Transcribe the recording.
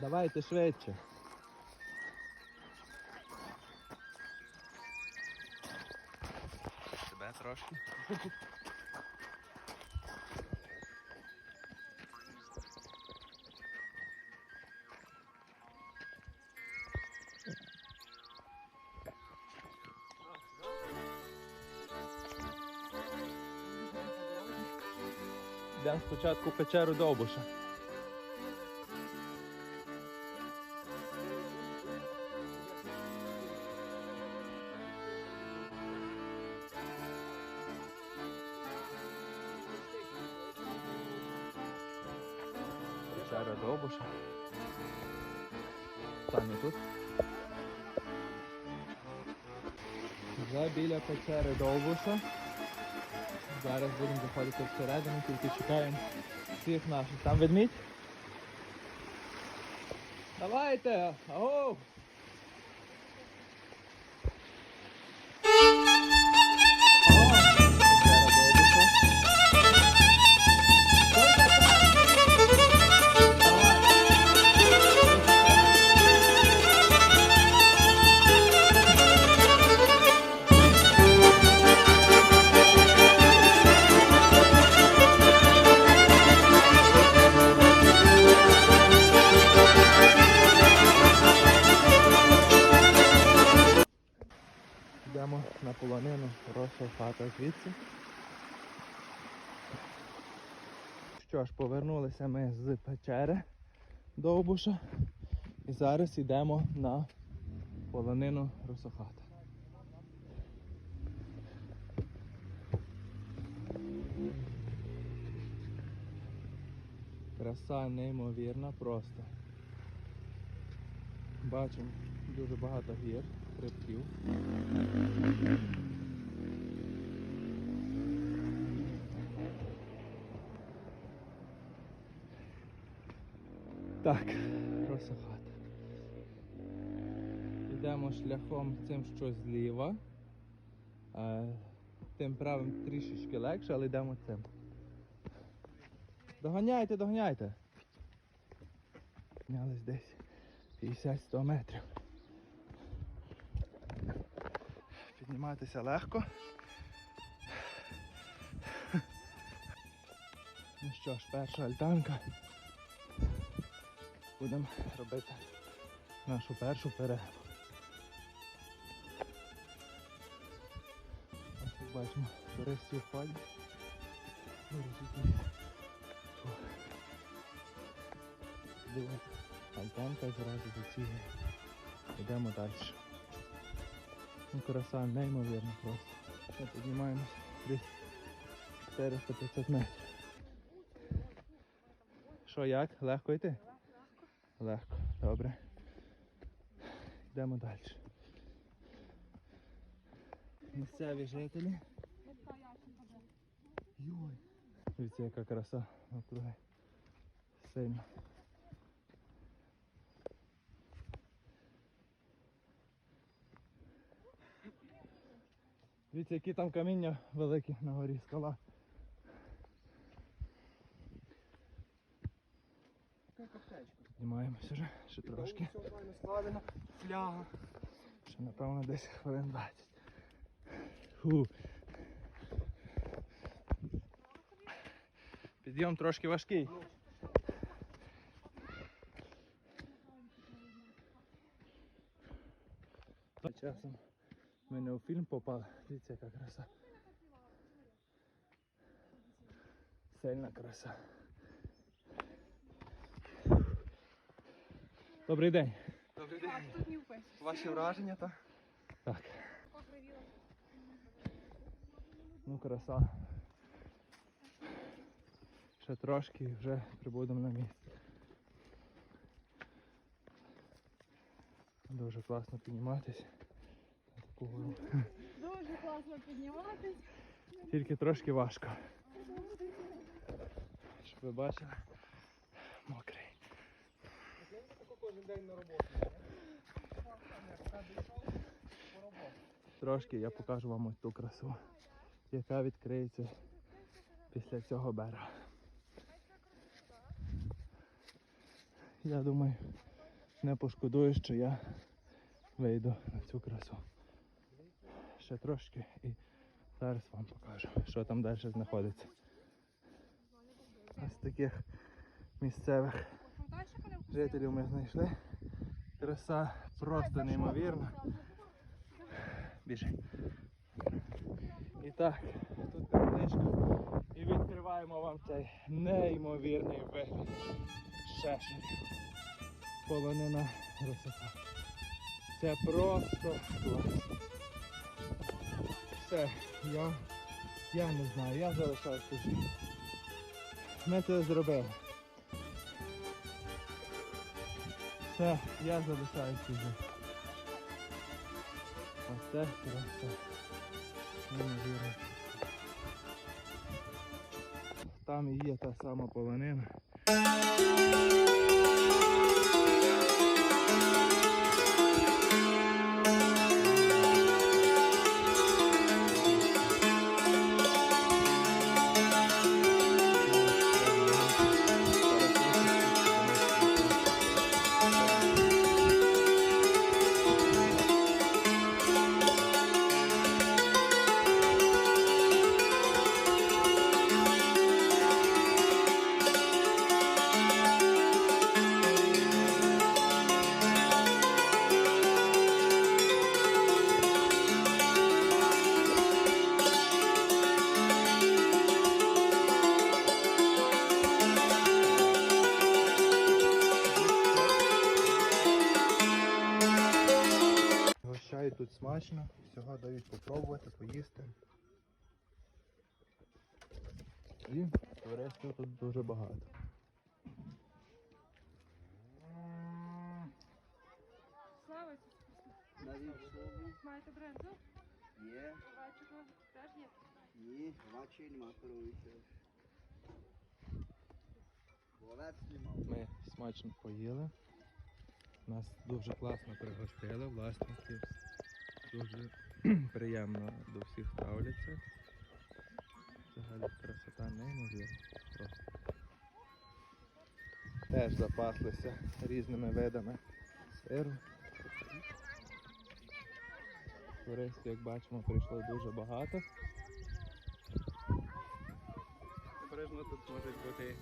Давайте швидше. Тебе трошки. Йдемо спочатку в печеру Довбуша. Печера Там і тут. Вже біля печери Довбуша. Зараз будемо заходити всередину, тільки чекаємо всіх наших. Там ведмідь? Давайте! Аго! На полонину, хороша хата звідси. Що ж, повернулися ми з печери Довбуша і зараз йдемо на полонину Росохата. Краса неймовірна просто. Бачимо дуже багато гір, хребтів. Так, Росохат. Йдемо шляхом цим, що зліва. Е, Тим правим трішечки легше, але йдемо цим. Доганяйте, доганяйте. Знялись десь 50-100 метрів. Підніматися легко. Ну що ж, перша альтанка. Будемо робити нашу першу перерву. Ось як бачимо, туристів входять. Дивись, альтанка зразу до цієї. Йдемо далі. Ну, краса неймовірна просто. Ми піднімаємось десь 400-500 метрів. Що як? Легко йти? Легко, добре. Йдемо далі. Місцеві жителі. Йой. Дивіться, яка краса навкруги. Сильно. Дивіться, які там каміння великі на горі скала. Знімаємося вже, ще трошки. складено. Фляга. Ще напевно десь хвилин 20. Фу. Підйом трошки важкий. Часом ми не у фільм попали. Дивіться, яка краса. Сильна краса. Добрий день. Добрий день. Тут не впишеш. Ваші враження та? Так. Ну, краса. Ще трошки і вже прибудемо на місце. Дуже класно підніматися. Гору. Дуже класно підніматись. Тільки трошки важко. Щоб ви бачили. Мокрий. Кожен день на роботу. Трошки я покажу вам ось ту красу, яка відкриється після цього берега. Я думаю, не пошкодую, що я вийду на цю красу. Ще трошки і зараз вам покажу, що там далі знаходиться. Ось таких місцевих жителів ми знайшли. Краса просто неймовірна. Біжи. І так, тут книжка. І відкриваємо вам цей неймовірний вигляд. Шешень. Полонина красота. Це просто клас. Все, я, я не знаю, я залишаюся тут. Ми це зробили. Все, я залишаюся тут. Оце краса. Неймовірно. Там є та сама полонина. Гощають тут смачно, всього дають попробувати, поїсти. І туристів тут дуже багато. Слава Маєте бренду? Є, Бачу, теж є. ні, бачу, нема. Овець нема. Ми смачно поїли. Нас дуже класно пригостили, власники дуже приємно до всіх ставляться. Взагалі красота неймовірна. Просто. Теж запаслися різними видами сиру. Туристів, як бачимо, прийшло дуже багато. Обережно тут можуть бути